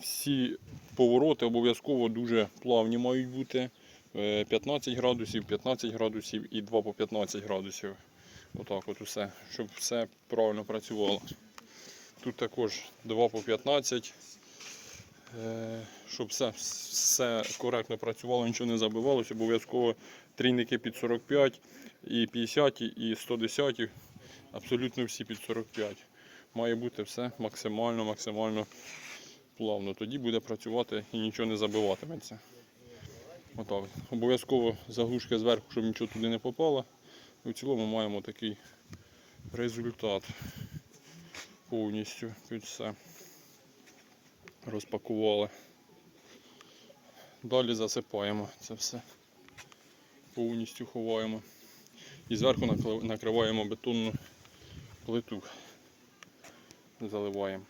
Всі повороти обов'язково дуже плавні мають бути. Е, 15 градусів, 15 градусів і 2 по 15 градусів. Отак от усе, щоб все правильно працювало. Тут також 2 по 15. Е, Щоб все, все коректно працювало, нічого не забивалося, обов'язково трійники під 45, і 50, і 110, абсолютно всі під 45. Має бути все максимально, максимально плавно. Тоді буде працювати і нічого не забиватиметься. Отак. Обов'язково заглушки зверху, щоб нічого туди не попало. І в цілому маємо такий результат повністю під все розпакували. Далі засипаємо це все. Повністю ховаємо. І зверху накриваємо бетонну плиту. Заливаємо.